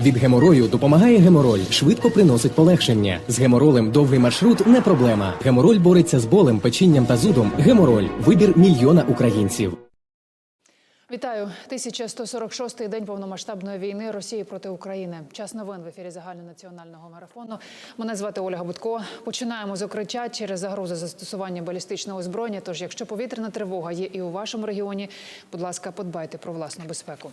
Від геморою допомагає гемороль, швидко приносить полегшення. З геморолем довгий маршрут не проблема. Гемороль бореться з болем, печінням та зудом. Гемороль вибір мільйона українців. Вітаю 1146-й день повномасштабної війни Росії проти України. Час новин в ефірі загальнонаціонального марафону. Мене звати Ольга Будко. Починаємо з укриття через загрози застосування балістичного озброєння. Тож, якщо повітряна тривога є і у вашому регіоні, будь ласка, подбайте про власну безпеку.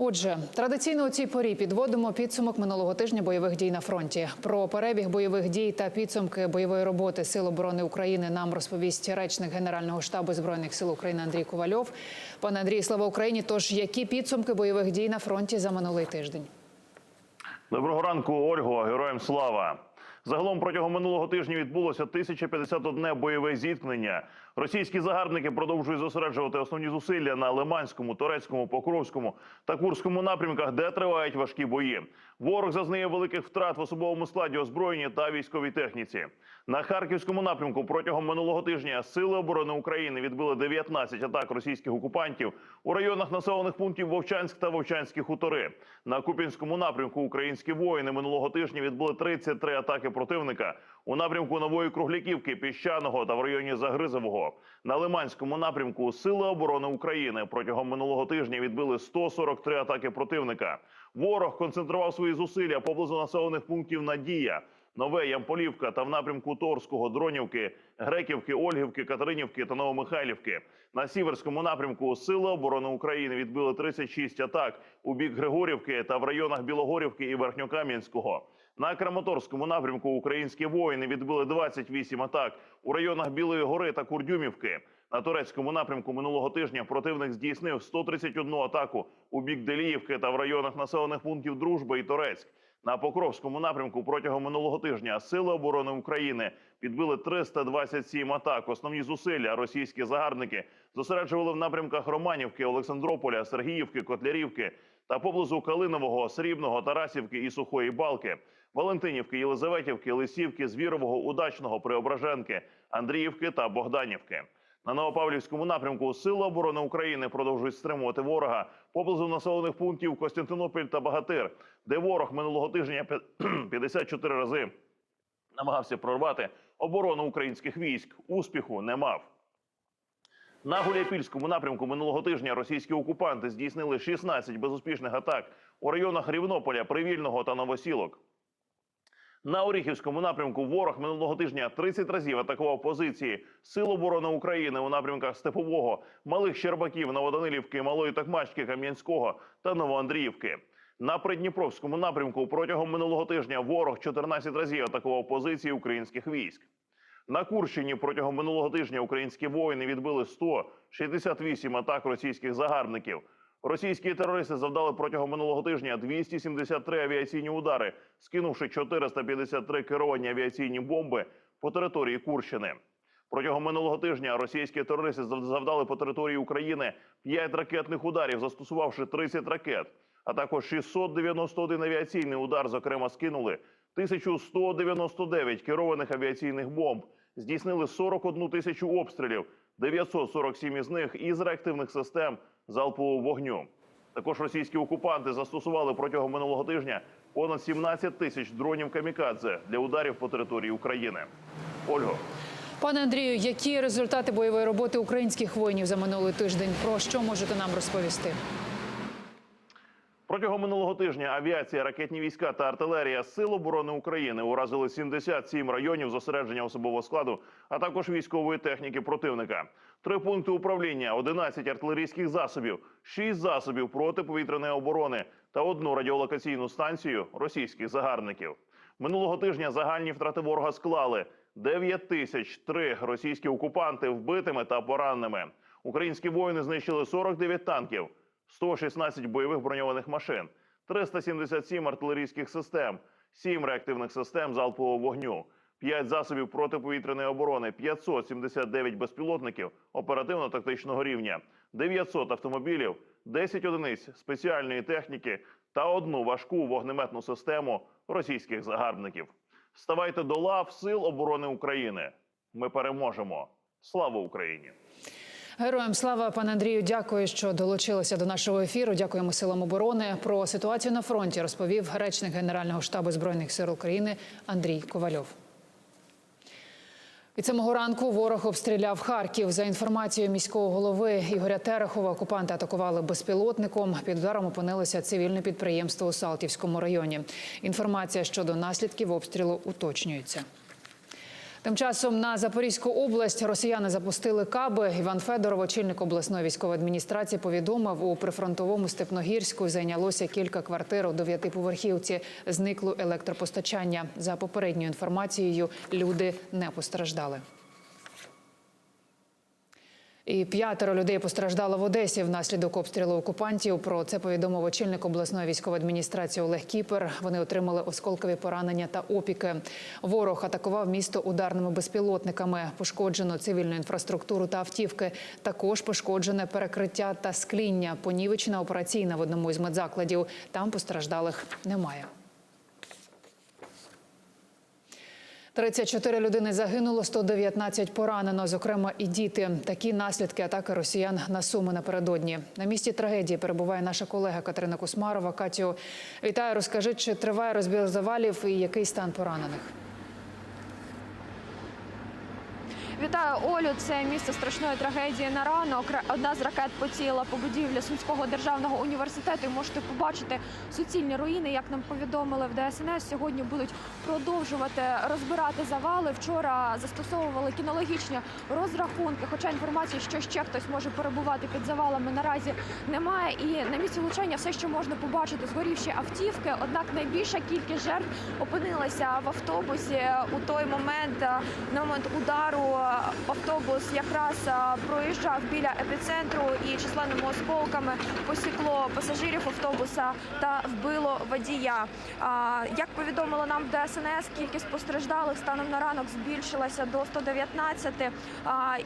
Отже, традиційно у цій порі підводимо підсумок минулого тижня бойових дій на фронті. Про перебіг бойових дій та підсумки бойової роботи Сил оборони України нам розповість речник Генерального штабу збройних сил України Андрій Ковальов. Пане Андрій, слава Україні! Тож які підсумки бойових дій на фронті за минулий тиждень? Доброго ранку, Ольго, героям слава. Загалом протягом минулого тижня відбулося 1051 бойове зіткнення. Російські загарбники продовжують зосереджувати основні зусилля на Лиманському, Турецькому, Покровському та Курському напрямках, де тривають важкі бої. Ворог зазнає великих втрат в особовому складі озброєння та військовій техніці. На харківському напрямку протягом минулого тижня сили оборони України відбили 19 атак російських окупантів у районах населених пунктів Вовчанськ та Вовчанські хутори. На Купінському напрямку українські воїни минулого тижня відбили 33 атаки противника у напрямку Нової Кругляківки, Піщаного та в районі Загризового. На Лиманському напрямку Сили оборони України протягом минулого тижня відбили 143 атаки противника. Ворог концентрував свої зусилля поблизу населених пунктів Надія. Нове Ямполівка та в напрямку Торського, Дронівки, Греківки, Ольгівки, Катеринівки та Новомихайлівки. На сіверському напрямку Сили оборони України відбили 36 атак у бік Григорівки та в районах Білогорівки і Верхньокам'янського. На Краматорському напрямку українські воїни відбили 28 атак у районах Білої гори та Курдюмівки. На турецькому напрямку минулого тижня противник здійснив 131 атаку у бік Деліївки та в районах населених пунктів Дружба і Торецьк. На Покровському напрямку протягом минулого тижня Сили оборони України підбили 327 атак. Основні зусилля російські загарбники зосереджували в напрямках Романівки, Олександрополя, Сергіївки, Котлярівки та поблизу Калинового, Срібного, Тарасівки і Сухої Балки. Валентинівки, Єлизаветівки, Лисівки, Звірового, Удачного, Преображенки, Андріївки та Богданівки. На Новопавлівському напрямку Сили оборони України продовжують стримувати ворога поблизу населених пунктів Костянтинополь та Багатир, де ворог минулого тижня п'я- 54 рази намагався прорвати оборону українських військ. Успіху не мав. На Гуляйпільському напрямку минулого тижня російські окупанти здійснили 16 безуспішних атак у районах Рівнополя, Привільного та Новосілок. На Оріхівському напрямку ворог минулого тижня 30 разів атакував позиції Сил оборони України у напрямках Степового, Малих Щербаків, Новоданилівки, Малої Токмачки, Кам'янського та Новоандріївки. На Придніпровському напрямку протягом минулого тижня ворог 14 разів атакував позиції українських військ. На Курщині протягом минулого тижня українські воїни відбили 168 атак російських загарбників. Російські терористи завдали протягом минулого тижня 273 авіаційні удари, скинувши 453 керовані авіаційні бомби по території Курщини. Протягом минулого тижня російські терористи зав- завдали по території України 5 ракетних ударів, застосувавши 30 ракет, а також 691 авіаційний удар, зокрема, скинули 1199 керованих авіаційних бомб, здійснили 41 тисячу обстрілів, 947 із них із реактивних систем залпового вогню. Також російські окупанти застосували протягом минулого тижня понад 17 тисяч дронів камікадзе для ударів по території України. Ольго. Пане Андрію, які результати бойової роботи українських воїнів за минулий тиждень? Про що можете нам розповісти? Протягом минулого тижня авіація, ракетні війська та артилерія Сил оборони України уразили 77 районів зосередження особового складу, а також військової техніки противника. Три пункти управління, 11 артилерійських засобів, 6 засобів протиповітряної оборони та одну радіолокаційну станцію російських загарбників. Минулого тижня загальні втрати ворога склали 9 тисяч три російські окупанти вбитими та пораненими. Українські воїни знищили 49 танків, 116 бойових броньованих машин, 377 артилерійських систем, 7 реактивних систем залпового вогню, 5 засобів протиповітряної оборони, 579 безпілотників оперативно-тактичного рівня, 900 автомобілів, 10 одиниць спеціальної техніки та одну важку вогнеметну систему російських загарбників. Ставайте до лав Сил оборони України. Ми переможемо. Слава Україні! Героям слава пане Андрію. Дякую, що долучилися до нашого ефіру. Дякуємо силам оборони. Про ситуацію на фронті розповів речник Генерального штабу збройних сил України Андрій Ковальов. Від самого ранку ворог обстріляв Харків. За інформацією міського голови Ігоря Терехова, окупанти атакували безпілотником. Під ударом опинилося цивільне підприємство у Салтівському районі. Інформація щодо наслідків обстрілу уточнюється. Тим часом на Запорізьку область росіяни запустили каби. Іван Федоров, очільник обласної військової адміністрації, повідомив, у прифронтовому Степногірську зайнялося кілька квартир у дев'ятиповерхівці. Зникло електропостачання. За попередньою інформацією, люди не постраждали. І п'ятеро людей постраждало в Одесі внаслідок обстрілу окупантів. Про це повідомив очільник обласної військової адміністрації Олег Кіпер. Вони отримали осколкові поранення та опіки. Ворог атакував місто ударними безпілотниками. Пошкоджено цивільну інфраструктуру та автівки. Також пошкоджене перекриття та скління. Понівечена операційна в одному із медзакладів. Там постраждалих немає. 34 людини загинуло, 119 поранено, зокрема і діти. Такі наслідки атаки росіян на Суми напередодні. На місці трагедії перебуває наша колега Катерина Кусмарова. Катю, вітаю. Розкажи, чи триває розбір завалів і який стан поранених? Вітаю Олю. Це місце страшної трагедії на ранок. Одна з ракет поцілила по будівлі Сумського державного університету. І можете побачити суцільні руїни. Як нам повідомили в ДСНС, сьогодні будуть продовжувати розбирати завали. Вчора застосовували кінологічні розрахунки. Хоча інформації, що ще хтось може перебувати під завалами, наразі немає. І на місці влучання все, що можна побачити, згорівші автівки. Однак найбільша кількість жертв опинилася в автобусі у той момент, е, на момент удару. Автобус якраз проїжджав біля епіцентру і численними осколками посікло пасажирів автобуса та вбило водія. Як повідомили нам ДСНС, кількість постраждалих станом на ранок збільшилася до 119.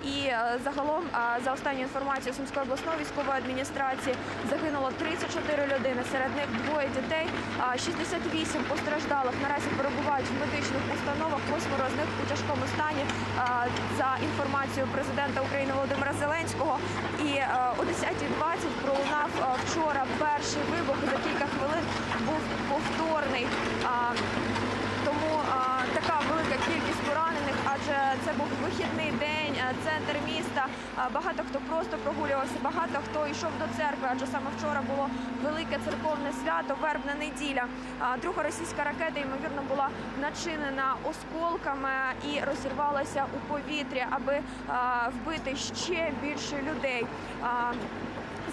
І е, загалом, за останньою інформацією Сумської обласної військової адміністрації, загинуло 34 людини. Серед них двоє дітей, 68 постраждалих наразі перебувають в медичних установах. У тяжкому стані. За інформацією президента України Володимира Зеленського, і е, о 10.20 пролунав е, вчора перший вибух. За кілька хвилин був повторний. Тому така велика кількість поранених, адже це був вихідний день, центр міста. Багато хто просто прогулювався, багато хто йшов до церкви, адже саме вчора було велике церковне свято, вербна неділя. Друга російська ракета, ймовірно, була начинена осколками і розірвалася у повітрі, аби вбити ще більше людей.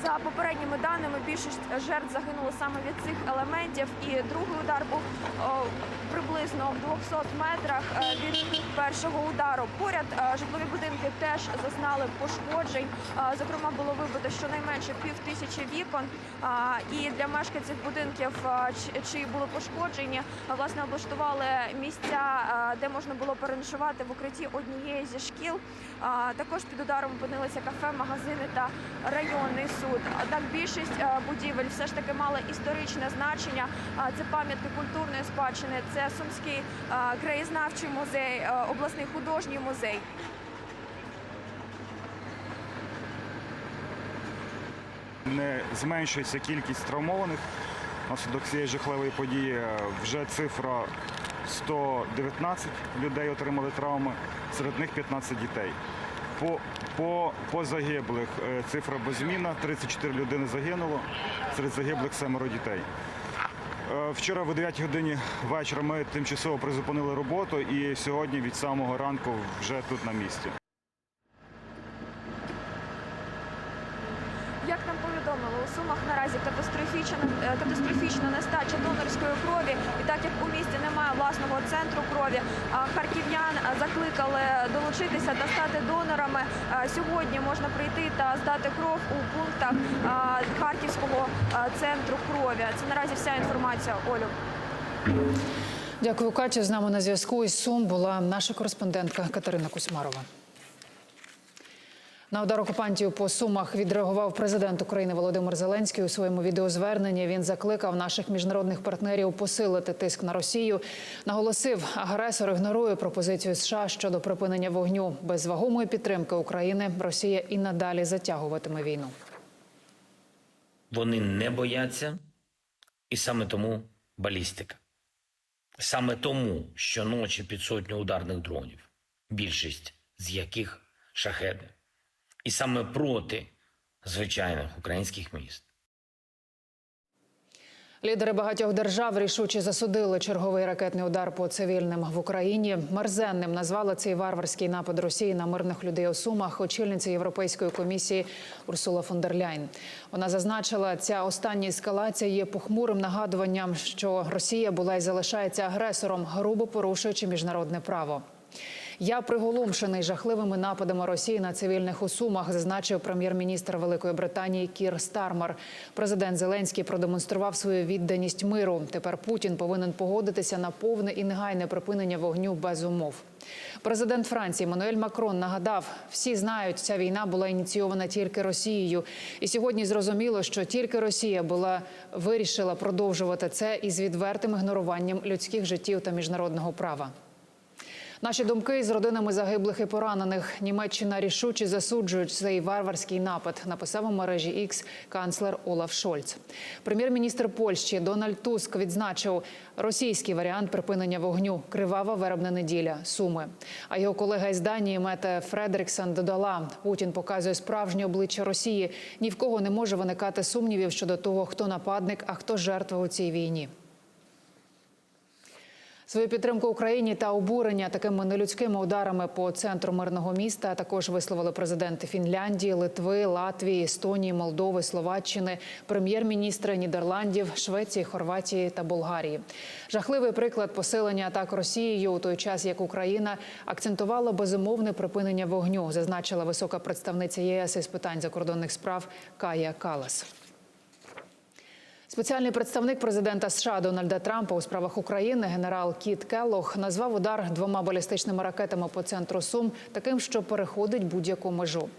За попередніми даними, більшість жертв загинуло саме від цих елементів. І другий удар був о, приблизно в 200 метрах е, від першого удару. Поряд е, житлові будинки теж зазнали пошкоджень. Е, Зокрема, було вибито щонайменше пів тисячі вікон. І для мешканців будинків, чи- чиї були пошкоджені, власне облаштували місця, де можна було переночувати в укритті однієї зі шкіл. Також під ударом опинилися кафе, магазини та районний суд. Однак більшість е, будівель все ж таки мали історичне значення. Це пам'ятки культурної спадщини, це Сумський е, краєзнавчий музей, е, обласний художній музей. не зменшується кількість травмованих внаслідок цієї жахливої події. Вже цифра 119 людей отримали травми, серед них 15 дітей. По, по, по загиблих е, цифра беззмінна, 34 людини загинуло, серед загиблих семеро дітей. Е, Вчора о 9 годині вечора ми тимчасово призупинили роботу і сьогодні від самого ранку вже тут на місці. Як нам повідомили, у Сумах наразі катастрофічна, е, катастрофічна нестача донорської крові. І так як у місті немає власного центру крові, харків'ян закликали долучитися та стати донорами. Е, Сьогодні можна прийти та здати кров у пунктах е, Харківського е, центру крові. Це наразі вся інформація. Олю. Дякую, Катя. З нами на зв'язку із Сум була наша кореспондентка Катерина Кусмарова. На удар окупантів по сумах відреагував президент України Володимир Зеленський у своєму відеозверненні. Він закликав наших міжнародних партнерів посилити тиск на Росію. Наголосив, агресор ігнорує пропозицію США щодо припинення вогню. Без вагомої підтримки України Росія і надалі затягуватиме війну. Вони не бояться, і саме тому балістика. Саме тому щоночі під сотню ударних дронів, більшість з яких шахеди. І саме проти звичайних українських міст. Лідери багатьох держав рішуче засудили черговий ракетний удар по цивільним в Україні. Мерзенним назвали цей варварський напад Росії на мирних людей у Сумах. Очільниця Європейської комісії Урсула фон дер Ляйн. Вона зазначила, ця остання ескалація є похмурим нагадуванням, що Росія була і залишається агресором, грубо порушуючи міжнародне право. Я приголомшений жахливими нападами Росії на цивільних у Сумах, зазначив прем'єр-міністр Великої Британії Кір Стармер. Президент Зеленський продемонстрував свою відданість миру. Тепер Путін повинен погодитися на повне і негайне припинення вогню без умов. Президент Франції Мануель Макрон нагадав: всі знають, ця війна була ініційована тільки Росією, і сьогодні зрозуміло, що тільки Росія була вирішила продовжувати це із відвертим ігноруванням людських життів та міжнародного права. Наші думки з родинами загиблих і поранених. Німеччина рішуче засуджують цей варварський напад. Написав у мережі X канцлер Олаф Шольц. Прем'єр-міністр Польщі Дональд Туск відзначив російський варіант припинення вогню Кривава вербна неділя Суми. А його колега із Данії Мете Фредеріксон додала: Путін показує справжнє обличчя Росії. Ні в кого не може виникати сумнівів щодо того, хто нападник, а хто жертва у цій війні. Свою підтримку Україні та обурення такими нелюдськими ударами по центру мирного міста також висловили президенти Фінляндії, Литви, Латвії, Естонії, Молдови, Словаччини, прем'єр-міністри Нідерландів, Швеції, Хорватії та Болгарії. Жахливий приклад посилення атак Росією у той час, як Україна акцентувала безумовне припинення вогню, зазначила висока представниця ЄС із питань закордонних справ Кая Калас. Спеціальний представник президента США Дональда Трампа у справах України генерал Кіт Келлох назвав удар двома балістичними ракетами по центру Сум таким, що переходить будь-яку межу.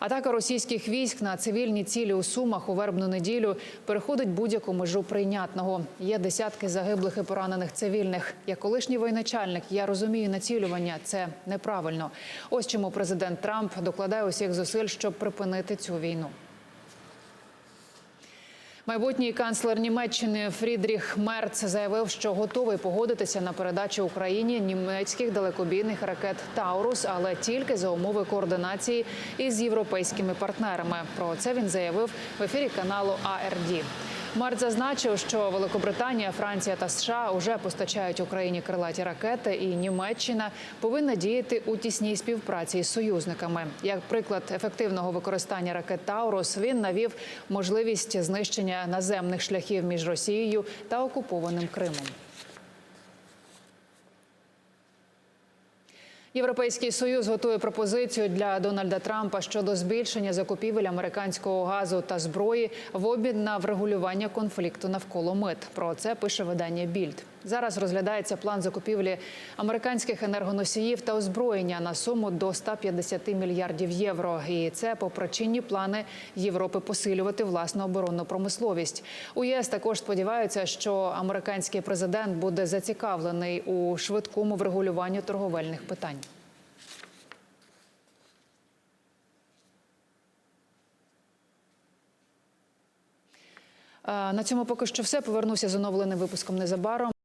Атака російських військ на цивільні цілі у Сумах у вербну неділю переходить будь-яку межу прийнятного. Є десятки загиблих і поранених цивільних. Як колишній воєначальник, я розумію націлювання. Це неправильно. Ось чому президент Трамп докладає усіх зусиль, щоб припинити цю війну. Майбутній канцлер Німеччини Фрідріх Мерц заявив, що готовий погодитися на передачу Україні німецьких далекобійних ракет Таурус, але тільки за умови координації із європейськими партнерами. Про це він заявив в ефірі каналу АРД. Мерц зазначив, що Великобританія, Франція та США вже постачають Україні крилаті ракети, і Німеччина повинна діяти у тісній співпраці з союзниками. Як приклад ефективного використання ракет Таурус, він навів можливість знищення наземних шляхів між Росією та окупованим Кримом. Європейський союз готує пропозицію для Дональда Трампа щодо збільшення закупівель американського газу та зброї в обмін на врегулювання конфлікту навколо мит. Про це пише видання Більд. Зараз розглядається план закупівлі американських енергоносіїв та озброєння на суму до 150 мільярдів євро. І це попри чинні плани Європи посилювати власну оборонну промисловість. У ЄС також сподіваються, що американський президент буде зацікавлений у швидкому врегулюванні торговельних питань. Е, На цьому поки що все. Повернуся з оновленим випуском незабаром.